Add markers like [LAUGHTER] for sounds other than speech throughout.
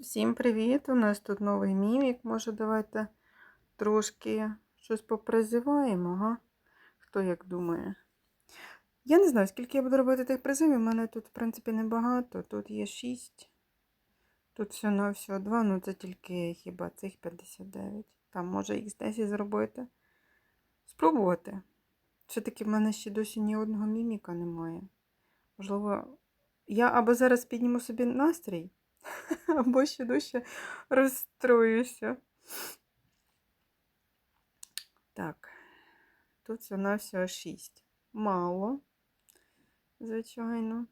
Всім привіт! У нас тут новий мімік. Може, давайте трошки щось попризиваємо, га? Хто як думає? Я не знаю, скільки я буду робити тих призивів. У мене тут, в принципі, небагато. Тут є 6. Тут все на все 2, ну це тільки хіба цих 59. Там може їх 10 зробити. Спробувати. Все-таки в мене ще досі ні одного міміка немає. Можливо, я або зараз підніму собі настрій. [LAUGHS] Або ще дужче розстроюся. Так, тут вона всього 6. Мало, звичайно.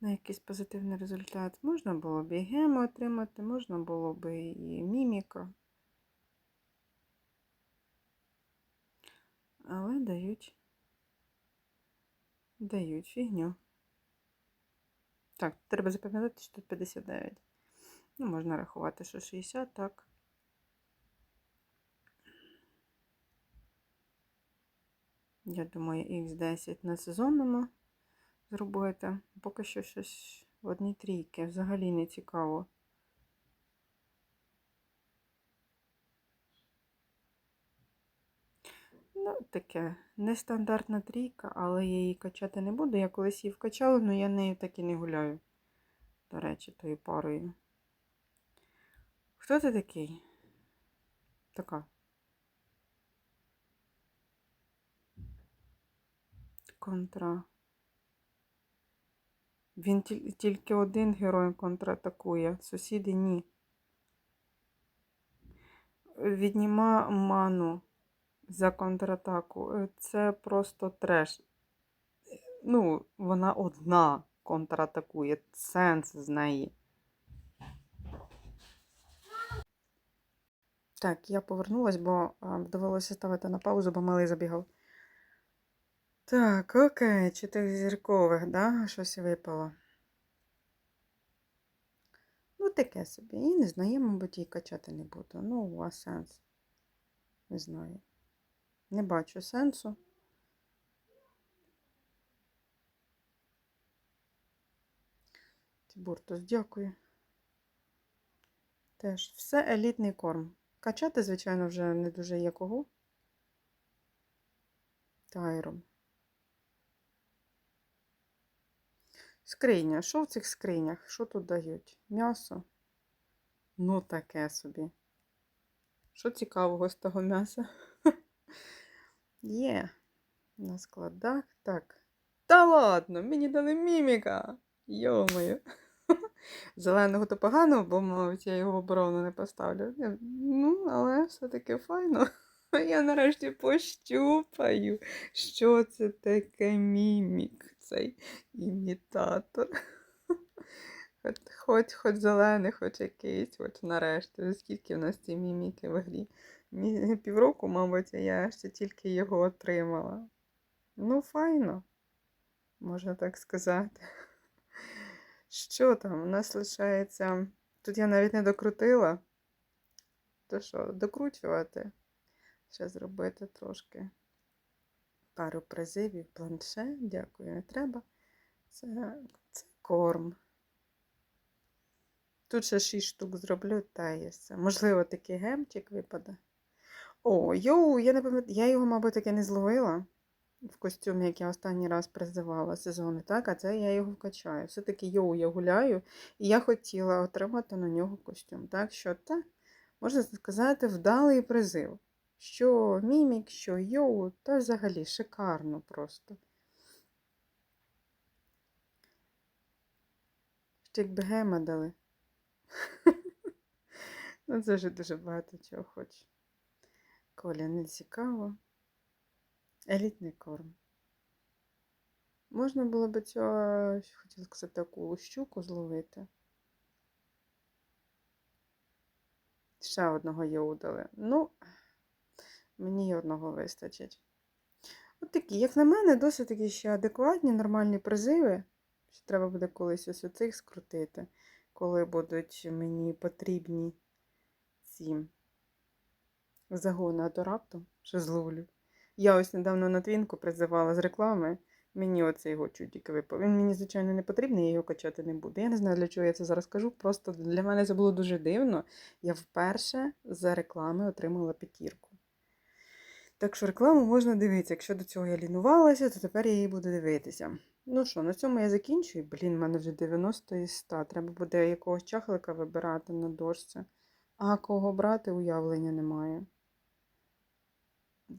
На якийсь позитивний результат. Можна було б і гемо отримати, можна було б і міміка. Але дають, дають фігню. Так, треба запам'ятати, що тут 59. Ну, можна рахувати, що 60, так. Я думаю, Х10 на сезонному зробити. Поки що щось в одній трійки. Взагалі не цікаво. Ну, таке нестандартна трійка, але я її качати не буду. Я колись її вкачала, але я нею так і не гуляю. До речі, тою парою. Хто ти такий? Така. Контра. Він тільки один герой контратакує. Сусіди ні. Відніма ману за контратаку. Е, Це просто треш. Ну, вона одна контратакує. Сенс з неї. Так, я повернулась, бо довелося ставити на паузу, бо малий забігав. Так, окей, чотири зіркових, да? Щось випало. Ну, таке собі. І не знаю, мабуть, її качати не буду. Ну, а сенс. Не знаю. Не бачу сенсу. Тібуртус, дякую. Теж все елітний корм. Качати, звичайно, вже не дуже є кого. Тайром. Скриня. Що в цих скринях? Що тут дають? М'ясо? Ну, таке собі. Що цікавого з того м'яса? [LAUGHS] Є. На складах. Так. Та ладно, мені дали міміка. Йомою. [LAUGHS] Зеленого то погано, бо, мабуть, я його в оборону не поставлю. Ну, але все-таки файно. [LAUGHS] Я нарешті пощупаю, що це таке мімік, цей імітатор. Хоч, хоч, хоч зелений, хоч якийсь, хоч нарешті. Скільки в нас ці міміки в грі? Півроку, мабуть, я ще тільки його отримала. Ну, файно, можна так сказати. Що там? У нас лишається. Тут я навіть не докрутила. То що, докручувати? Ще зробити трошки пару призивів, планшет. Дякую, не треба. Це, це корм. Тут ще 6 штук зроблю, та є все. Можливо, такий гемчик випаде. О, йоу, я не пам'ятаю. Я його, мабуть, таки не зловила в костюмі, як я останній раз призивала сезони, так, а це я його вкачаю. Все-таки йоу, я гуляю, і я хотіла отримати на нього костюм. Так що, так, можна сказати, вдалий призив. Що мімік, що йоу, та взагалі шикарно просто. Ще якби гема дали. [LAUGHS] Ну, це вже дуже багато чого хочу. Коля не цікаво. Елітний корм. Можна було б цього, хотіла сказати, таку щуку зловити. Ще одного йоудали. Ну, мені одного вистачить. От такі, як на мене, досить такі ще адекватні, нормальні призиви. Ще треба буде колись ось оцих скрутити, коли будуть мені потрібні ці загони, а то раптом ще зловлю. Я ось недавно на твінку призивала з реклами Мені оцей його чудик випав. Він мені, звичайно, не потрібний, я його качати не буду. Я не знаю, для чого я це зараз кажу. Просто для мене це було дуже дивно. Я вперше за реклами отримала п'ятірку. Так що рекламу можна дивитися. Якщо до цього я лінувалася, то тепер я її буду дивитися. Ну що, на цьому я закінчую. Блін, в мене вже 90 із 100. Треба буде якогось чахлика вибирати на дошці. А кого брати, уявлення немає.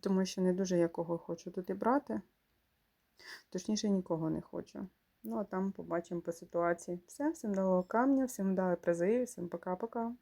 Тому що не дуже я кого хочу тут і брати. Точніше, нікого не хочу. Ну, а там побачимо по ситуації. Все, всім дало камня, всім дали призи, всім пока-пока.